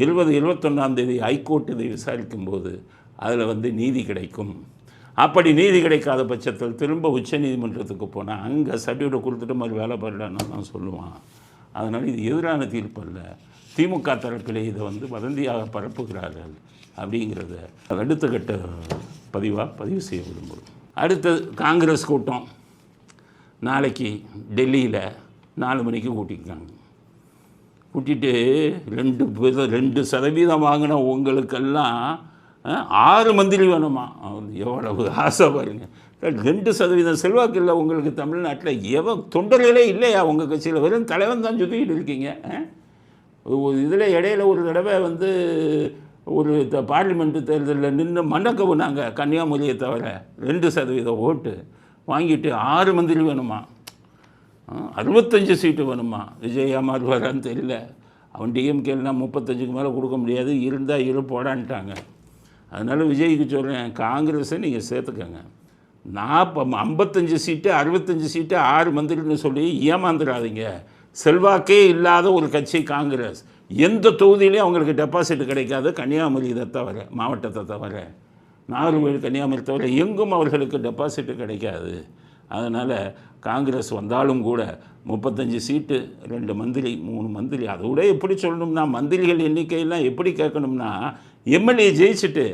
இருபது இருபத்தொன்னாம் தேதி ஹைகோர்ட் இதை விசாரிக்கும் போது அதில் வந்து நீதி கிடைக்கும். அப்படி நீதி கிடைக்காத பட்சத்தில் திரும்ப உச்ச நீதிமன்றத்துக்கு போனால் அங்கே சர்டிஃபிகேட் கொடுத்துட்டு மாதிரி வேலை பண்ணலான்னு தான் சொல்லுவான். அதனால் இது எதிரான தீர்ப்பு அல்ல. திமுக தரப்பிலே இதை வந்து வதந்தியாக பரப்புகிறார்கள் அப்படிங்கிறத அடுத்த கட்ட பதிவாக பதிவு செய்ய விரும்புகிறோம். அடுத்தது காங்கிரஸ் கூட்டம். நாளைக்கு டெல்லியில் நாலு மணிக்கு கூட்டிக்கிட்டாங்க. கூட்டிட்டு ரெண்டு ரெண்டு சதவீதம் வாங்கின உங்களுக்கெல்லாம் ஆறு மந்திரி வேணுமா? எவ்வளவு ஆசை பாருங்க. ரெண்டு சதவீதம் செல்வாக்கு இல்லை உங்களுக்கு தமிழ்நாட்டில். எவன் தொண்டர்களே இல்லையா உங்கள் கட்சியில்? வெறும் தலைவன் தான் சுற்றிக்கிட்டு இருக்கீங்க இதில் இடையில ஒரு தடவை வந்து ஒரு த பார்லிமெண்ட்டு தேர்தலில் நின்று மண்டக்கவு நாங்கள் கன்னியாகுமரியை தவிர ரெண்டு சதவீதம் ஓட்டு வாங்கிட்டு ஆறு மந்திரி வேணுமா? அறுபத்தஞ்சு சீட்டு வேணுமா? விஜய் அமர்வாரான்னு தெரியல. அவன் டிஎம்கேலாம் முப்பத்தஞ்சுக்கு மேலே கொடுக்க முடியாது. இருந்தால் இரு போடான்ட்டாங்க. அதனால் விஜய்க்கு சொல்கிறேன் காங்கிரஸை நீங்கள் சேர்த்துக்கங்க. நாற்ப ஐம்பத்தஞ்சு சீட்டு அறுபத்தஞ்சு சீட்டு ஆறு மந்திரின்னு சொல்லி ஏமாந்துடாதீங்க செல்வாக்கே இல்லாத ஒரு கட்சி காங்கிரஸ். எந்த தொகுதியிலையும் அவங்களுக்கு டெபாசிட் கிடைக்காது. கன்னியாகுமரி இதை தவிர மாவட்டத்தை தவிர. நாகர்கோவில் கன்னியாகுமரி தவிர எங்கும் அவர்களுக்கு டெபாசிட் கிடைக்காது. அதனால் காங்கிரஸ் வந்தாலும் கூட முப்பத்தஞ்சு சீட்டு ரெண்டு மந்திரி மூணு மந்திரி அதோட எப்படி சொல்லணும்னா மந்திரிகள் எண்ணிக்கையெல்லாம் எப்படி கேட்கணும்னா எம்எல்ஏ ஜெயிச்சுட்டு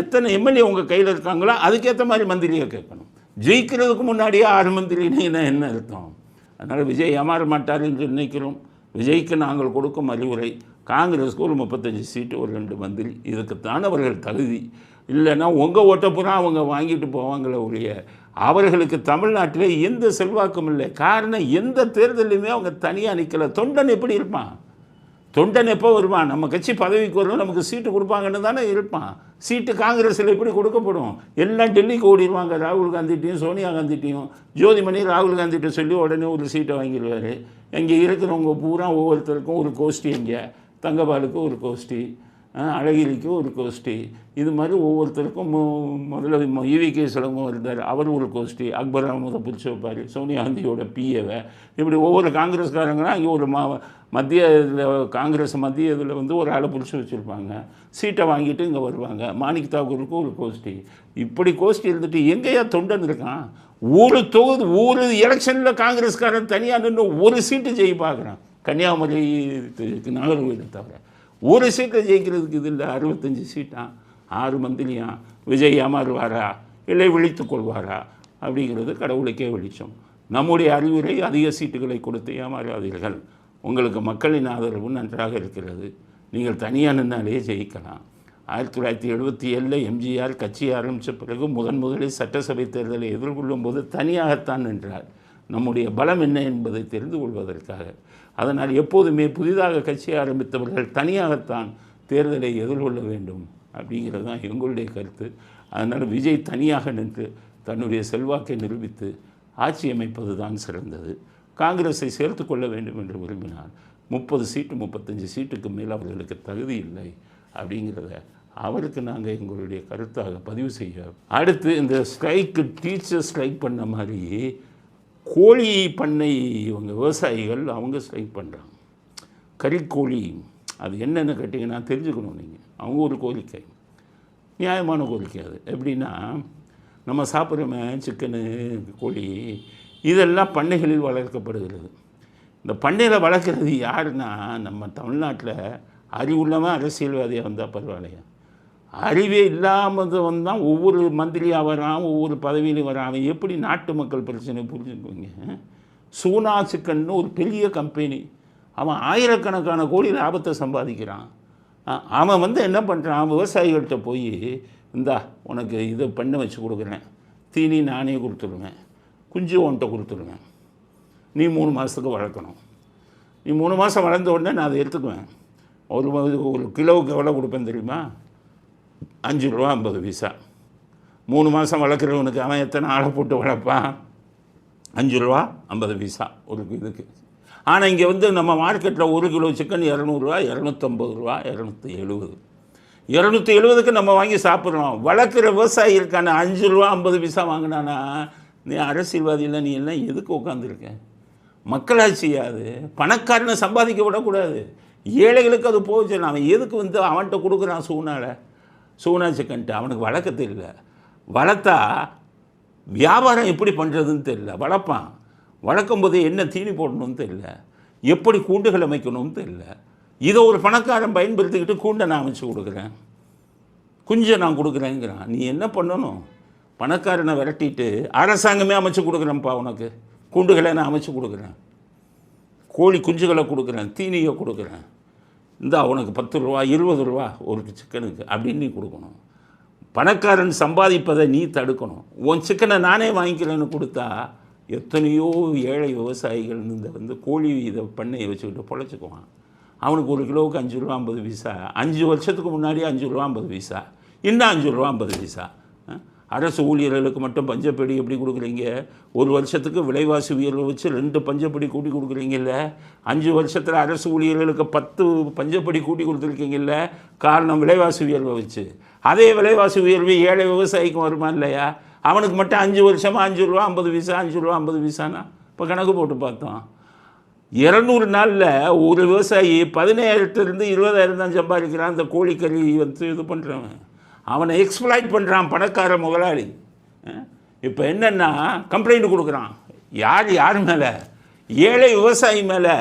எத்தனை எம்எல்ஏ உங்கள் கையில் இருக்காங்களோ அதுக்கேற்ற மாதிரி மந்திரியை கேட்கணும். ஜெயிக்கிறதுக்கு முன்னாடியே ஆறு மந்திரின்னு என்ன அர்த்தம்? அதனால் விஜய் ஏமாற மாட்டார் என்று நினைக்கிறோம். விஜய்க்கு நாங்கள் கொடுக்கும் அறிவுரை காங்கிரஸ்க்கு ஒரு முப்பத்தஞ்சு சீட்டு ஒரு ரெண்டு மந்திரி இதுக்குத்தான் அவர்கள் தகுதி. இல்லைன்னா உங்கள் ஓட்டப்புறம் அவங்க வாங்கிட்டு போவாங்களே ஒழிய அவர்களுக்கு தமிழ்நாட்டில் எந்த செல்வாக்கும் இல்லை. காரணம் எந்த தேர்தலையுமே அவங்க தனியாக நிற்கல தொண்டன் எப்படி இருப்பான்? தொண்டன் எப்போ வருவான்? நம்ம கட்சி பதவிக்கு வரணும் நமக்கு சீட்டு கொடுப்பாங்கன்னு தானே இருப்பான். சீட்டு காங்கிரஸில் எப்படி கொடுக்கப்படும்? எல்லாம் டெல்லிக்கு ஓடிடுவாங்க ராகுல் காந்திட்டையும் சோனியா காந்திட்டையும் ஜோதிமணி ராகுல் காந்திகிட்ட சொல்லி உடனே ஒரு சீட்டை வாங்கிடுவார். இங்கே இருக்கிறவங்க பூரா ஒவ்வொருத்தருக்கும் ஒரு கோஷ்டி இங்கே. தங்கபாலுக்கு ஒரு கோஷ்டி. அழகிரிக்கு ஒரு கோஷ்டி. இது மாதிரி ஒவ்வொருத்தருக்கும் முதல்ல ஈவிகே சிலவங்க இருந்தார். அவர் ஒரு கோஷ்டி. அக்பர் அகமதை பிடிச்சி வைப்பார். சோனியா காந்தியோட பிஏவை இப்படி ஒவ்வொரு காங்கிரஸ்காரங்கன்னா இங்கே ஒரு மா மத்திய இதில் காங்கிரஸ் மத்திய இதில் வந்து ஒரு ஆளை பிடிச்சி வச்சுருப்பாங்க. சீட்டை வாங்கிட்டு இங்கே வருவாங்க. மாணிக் தாக்கூருக்கு ஒரு கோஷ்டி. இப்படி கோஷ்டி இருந்துட்டு எங்கேயா தொண்டன் இருக்கான்? ஒரு தொகுதி ஒரு எலெக்ஷனில் காங்கிரஸ்காரன் தனியாக நின்று ஒரு சீட்டு ஜெயி பார்க்குறான் கன்னியாகுமரி இது நாகர்கோவிலை தவிர. ஒரு சீட்டை ஜெயிக்கிறதுக்கு இது இல்லை அறுபத்தஞ்சு சீட்டா? ஆறு மந்திரியா? விஜய் ஏமாறுவாரா இல்லை விழித்து கொள்வாரா? அப்படிங்கிறது கடவுளுக்கே வெளிச்சம். நம்முடைய அறிவுரை அதிக சீட்டுகளை கொடுத்து ஏமாறாதீர்கள். உங்களுக்கு மக்களின் ஆதரவு நன்றாக இருக்கிறது. நீங்கள் தனியாக நின்னாலேயே ஜெயிக்கலாம். ஆயிரத்தி தொள்ளாயிரத்தி எழுபத்தி ஏழில் எம்ஜிஆர் கட்சி ஆரம்பித்த பிறகு முதன் முதலில் சட்டசபை தேர்தலை எதிர்கொள்ளும் போது தனியாகத்தான் நின்றார். நம்முடைய பலம் என்ன என்பதை தெரிந்து கொள்வதற்காக. அதனால் எப்போதுமே புதிதாக கட்சி ஆரம்பித்தவர்கள் தனியாகத்தான் தேர்தலை எதிர்கொள்ள வேண்டும் அப்படிங்கிறது தான் எங்களுடைய கருத்து. அதனால் விஜய் தனியாக நின்று தன்னுடைய செல்வாக்கை நிரூபித்து ஆட்சி அமைப்பது தான் சிறந்தது. காங்கிரஸை சேர்த்து கொள்ள வேண்டும் என்று விரும்பினால் முப்பது சீட்டு முப்பத்தஞ்சு சீட்டுக்கு மேல் அவர்களுக்கு தகுதி இல்லை அப்படிங்கிறத அவருக்கு நாங்கள் எங்களுடைய கருத்தாக பதிவு செய்ய அடுத்து இந்த ஸ்ட்ரைக்கு டீச்சர் ஸ்ட்ரைக் பண்ண மாதிரி கோழி பண்ணை இவங்க விவசாயிகள் அவங்க ஸ்ட்ரைக் பண்ணுறாங்க கறிக்கோழி அது என்னென்னு கேட்டிங்கன்னா தெரிஞ்சுக்கணும் நீங்கள் அவங்க ஒரு கோரிக்கை. நியாயமான கோரிக்கை அது. எப்படின்னா நம்ம சாப்பிட்றோமே சிக்கனு கோழி இதெல்லாம் பண்ணைகளில் வளர்க்கப்படுகிறது. இந்த பண்ணையில் வளர்க்குறது யாருன்னா நம்ம தமிழ்நாட்டில் அறிவுள்ளவன் அரசியல்வாதியாக வந்தால் பரவாயில்லையா? அறிவே இல்லாமல் வந்தான் ஒவ்வொரு மந்திரியாக வரான் ஒவ்வொரு பதவியிலையும் வரான் அவன் எப்படி நாட்டு மக்கள் பிரச்சனை புரிஞ்சுக்குவீங்க? சூனாசுக்கன்னு ஒரு பெரிய கம்பெனி. அவன் ஆயிரக்கணக்கான கோடி லாபத்தை சம்பாதிக்கிறான். அவன் வந்து என்ன பண்ணுறான் விவசாயிகள்கிட்ட போய் இந்தா உனக்கு இதை பண்ண வச்சு கொடுக்குறேன். தீனி நானே கொடுத்துருவேன் குஞ்சு உன்கிட்ட கொடுத்துருவேன் நீ மூணு மாதத்துக்கு வளர்க்கணும். நீ மூணு மாதம் வளர்ந்த உடனே நான் அதை எடுத்துக்குவேன். ஒரு ஒரு கிலோவுக்கு எவ்வளோ கொடுப்பேன் தெரியுமா? அஞ்சு ரூபா ஐம்பது பைசா. மூணு மாதம் வளர்க்குறவனுக்கு அவன் எத்தனை ஆளை போட்டு வளர்ப்பான்? அஞ்சு ரூபா ஐம்பது பைசா ஒரு இதுக்கு. ஆனால் இங்கே வந்து நம்ம மார்க்கெட்டில் ஒரு கிலோ சிக்கன் இரநூறுவா இரநூத்தம்பது ரூபா இரநூத்தி எழுபது இரநூத்தி எழுபதுக்கு நம்ம வாங்கி சாப்பிட்றோம். வளர்க்குற விவசாயி இருக்கான அஞ்சு ரூபா ஐம்பது பைசா வாங்கினானா நீ அரசியல்வாதியில் நீ எல்லாம் எதுக்கு உட்காந்துருக்க மக்களாட்சியாது பணக்காரனை சம்பாதிக்க விடக்கூடாது. ஏழைகளுக்கு அது போச்சு. அவன் எதுக்கு வந்து அவன்கிட்ட கொடுக்குறான் சூழ்நிலை? சூனா சிக்கன்ட்டு அவனுக்கு வளர்க்க தெரியல. வளர்த்தா வியாபாரம் எப்படி பண்ணுறதுன்னு தெரியல. வளர்ப்பான் வளர்க்கும் போது என்ன தீனி போடணும்னு தெரியல. எப்படி கூண்டுகள் அமைக்கணும்னு தெரியல. இதை ஒரு பணக்காரன் பயன்படுத்திக்கிட்டு கூண்டை நான் அமைச்சு கொடுக்குறேன். குஞ்சை நான் கொடுக்குறேங்கிறான். நீ என்ன பண்ணணும்? பணக்காரனை விரட்டிட்டு அரசாங்கமே அமைச்சு கொடுக்குறேன்ப்பா உனக்கு. கூண்டுகளை நான் அமைச்சு கொடுக்குறேன். கோழி குஞ்சுகளை கொடுக்குறேன். தீனியை கொடுக்குறேன். இந்த உனக்கு பத்து ரூபா இருபது ரூபா ஒரு சிக்கனுக்கு அப்படின்னு நீ கொடுக்கணும். பணக்காரன் சம்பாதிப்பதை நீ தடுக்கணும். உன் சிக்கனை நானே வாங்கிக்கிறேன்னு கொடுத்தா எத்தனையோ ஏழை விவசாயிகள் இந்த வந்து கோழி இதை பண்ணையை வச்சுக்கிட்டு பொழைச்சிக்குவான். அவனுக்கு ஒரு கிலோவுக்கு அஞ்சு ரூபா ஐம்பது பைசா அஞ்சு வருஷத்துக்கு முன்னாடி அஞ்சு ரூபா ஐம்பது பைசா இன்னும் அஞ்சு ரூபா ஐம்பது பைசா. அரசு ஊழியர்களுக்கு மட்டும் பஞ்சப்படி எப்படி கொடுக்குறீங்க? ஒரு வருஷத்துக்கு விலைவாசி உயர்வை வச்சு ரெண்டு பஞ்சப்படி கூட்டி கொடுக்குறீங்கல்ல? அஞ்சு வருஷத்தில் அரசு ஊழியர்களுக்கு பத்து பஞ்சப்படி கூட்டி கொடுத்துருக்கீங்கல்ல? காரணம் விலைவாசி உயர்வை வச்சு. அதே விலைவாசி உயர்வு ஏழை விவசாயிக்கு வருமா இல்லையா? அவனுக்கு மட்டும் அஞ்சு வருஷமாக அஞ்சு ரூபா ஐம்பது பைசா அஞ்சு ரூபா ஐம்பது பைசானா? இப்போ கணக்கு போட்டு பார்த்தோம். இரநூறு நாளில் ஒரு விவசாயி பதினேழத்துலேருந்து இருபதாயிரம் தான் சம்பாதிக்கிறான். அந்த கோழிக்கறி வந்து இது பண்ணுறவன் அவனை எக்ஸ்ப்ளாய்ட் பண்ணுறான் பணக்கார முதலாளி. இப்போ என்னென்னா கம்ப்ளைண்ட் கொடுக்குறான். யார் யார் மேலே? ஏழை விவசாயி மேலே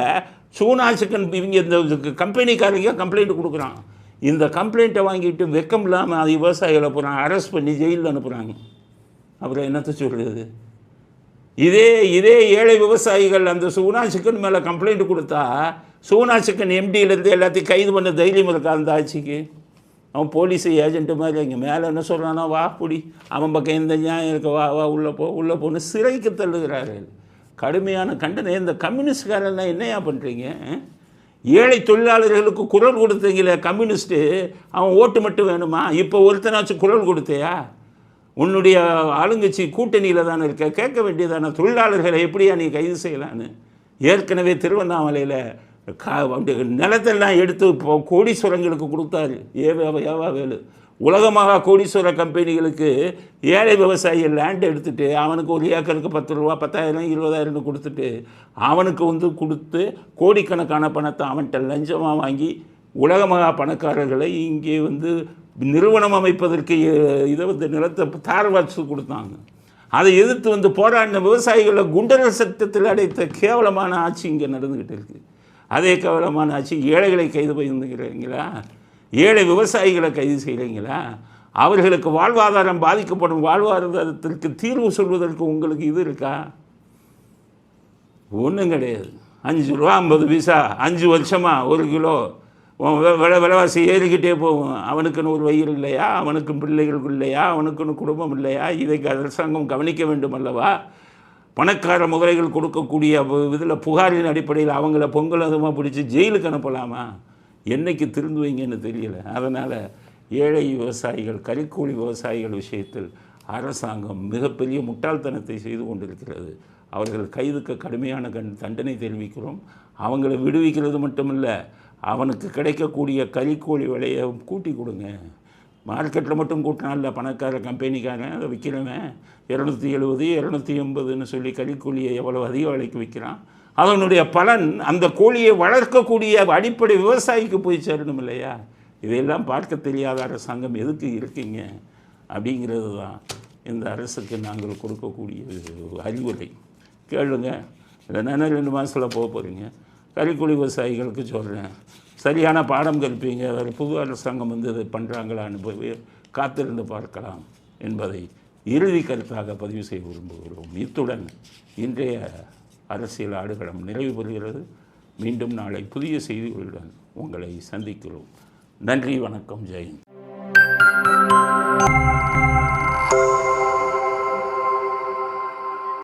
சூனா சிக்கன் இவங்க இந்த கம்பெனிக்காரங்க கம்ப்ளைண்ட் கொடுக்குறான். இந்த கம்ப்ளைண்ட்டை வாங்கிட்டு வெக்கம் இல்லாமல் அது விவசாயிகளை போகிறான் அரெஸ்ட் பண்ணி ஜெயிலில் அனுப்புகிறாங்க அப்புறம் என்னத்தை சொல்கிறது இதே இதே ஏழை விவசாயிகள் அந்த சூனா சிக்கன் மேலே கம்ப்ளைண்ட் கொடுத்தா சூனா சிக்கன் எம்டியிலேருந்து எல்லாத்தையும் கைது பண்ண தைரியம் இருக்கா அந்த ஆட்சிக்கு? அவன் போலீஸு ஏஜென்ட்டு மாதிரி இங்கே மேலே என்ன சொல்கிறானோ வா புடி. அவன் பக்கம் எந்த நியாயம் இருக்க? வா வா உள்ளே போ உள்ளே போன்னு சிறைக்கு தள்ளுகிறார்கள் கடுமையான கண்டனை. இந்த கம்யூனிஸ்ட்காரெல்லாம் என்னையா பண்ணுறீங்க ஏழை தொழிலாளர்களுக்கு குரல் கொடுத்தீங்களே கம்யூனிஸ்ட்டு. அவன் ஓட்டு மட்டும் வேணுமா? இப்போ ஒருத்தனாச்சும் குரல் கொடுத்தையா? உன்னுடைய ஆளுங்கட்சி கூட்டணியில் தானே இருக்க. கேட்க வேண்டியதான? தொழிலாளர்களை எப்படியா நீ கைது செய்யலான்னு? ஏற்கனவே திருவண்ணாமலையில் கா நிலத்தெல்லாம் எடுத்து இப்போ கோடீஸ்வரங்களுக்கு கொடுத்தாரு. ஏவா ஏவா வேலு. உலகமாக கோடீஸ்வர கம்பெனிகளுக்கு ஏழை விவசாயி லேண்ட் எடுத்துகிட்டு அவனுக்கு ஒரு ஏக்கருக்கு பத்து ரூபா பத்தாயிரம் இருபதாயிரம்னு கொடுத்துட்டு அவனுக்கு வந்து கொடுத்து கோடிக்கணக்கான பணத்தை அவன்கிட்ட லஞ்சமாக வாங்கி உலகமாக பணக்காரர்களை இங்கே வந்து நிறுவனம் அமைப்பதற்கு இதை வந்து நிலத்தை தாரவாச்சு கொடுத்தாங்க. அதை எதிர்த்து வந்து போராடின விவசாயிகளை குண்டர சட்டத்தில் அடைத்த கேவலமான ஆட்சி இங்கே நடந்துக்கிட்டு இருக்குது அதே கவலமான ஆச்சு ஏழைகளை கைது பண்ணுகிறீங்களா ஏழை விவசாயிகளை கைது செய்கிறீங்களா? அவர்களுக்கு வாழ்வாதாரம் பாதிக்கப்படும் வாழ்வாதாரத்திற்கு தீர்வு சொல்வதற்கு உங்களுக்கு இது இருக்கா? ஒன்றும் கிடையாது. அஞ்சு ரூபா ஐம்பது பைசா அஞ்சு வருஷமா ஒரு கிலோ. உன் விலை விலைவாசி ஏறிக்கிட்டே போகும். அவனுக்குன்னு ஒரு வயிறு இல்லையா? அவனுக்கும் பிள்ளைகள் இல்லையா? அவனுக்குன்னு குடும்பம் இல்லையா? இதை அரசாங்கம் கவனிக்க வேண்டும் அல்லவா? பணக்கார முகரைகள் கொடுக்கக்கூடிய இதில் புகாரின் அடிப்படையில் அவங்கள பொங்கல் அதுமாக பிடிச்சி ஜெயிலுக்கு அனுப்பலாமா? என்னைக்கு திருந்துவீங்கன்னு தெரியல. அதனால் ஏழை விவசாயிகள் கறிக்கூலி விவசாயிகள் விஷயத்தில் அரசாங்கம் மிகப்பெரிய முட்டாள்தனத்தை செய்து கொண்டிருக்கிறது. அவர்கள் கைதுக்கு கடுமையான கண் தண்டனை தெரிவிக்கிறோம். அவங்கள விடுவிக்கிறது மட்டுமில்ல அவனுக்கு கிடைக்கக்கூடிய கறிக்கோழி விலையை கூட்டி கொடுங்க. மார்க்கெட்டில் மட்டும் கூட்டினா இல்லை பணக்கார கம்பெனிக்காரன் அதை விற்கிறவன் இரநூத்தி எழுபது இரநூத்தி எண்பதுன்னு சொல்லி கறிக்கூலியை எவ்வளோ அதிக விலைக்கு விற்கிறான். அதனுடைய பலன் அந்த கோழியை வளர்க்கக்கூடிய அடிப்படை விவசாயிக்கு போய் சேரணும் இல்லையா? இதையெல்லாம் பார்க்க தெரியாத அரசாங்கம் எதுக்கு இருக்கீங்க? அப்படிங்கிறது தான் இந்த அரசுக்கு நாங்கள் கொடுக்கக்கூடிய அறிவுரை. கேளுங்க. இல்லைன்னா ரெண்டு மாதத்தில் போக போகிறீங்க கறிக்கூலி விவசாயிகளுக்கு சொல்கிறேன் சரியான பாடம் கற்பீங்க வேறு புது அரசாங்கம் வந்து இதை பண்ணுறாங்களான்னு போய் காத்திருந்து பார்க்கலாம் என்பதை இறுதி கருத்தாக பதிவு செய்ய விரும்புகிறோம். இத்துடன் இன்றைய அரசியல் ஆடுகளம் நிறைவு பெறுகிறது. மீண்டும் நாளை புதிய செய்திகளுடன் உங்களை சந்திக்கிறோம். நன்றி வணக்கம் ஜெயந்த்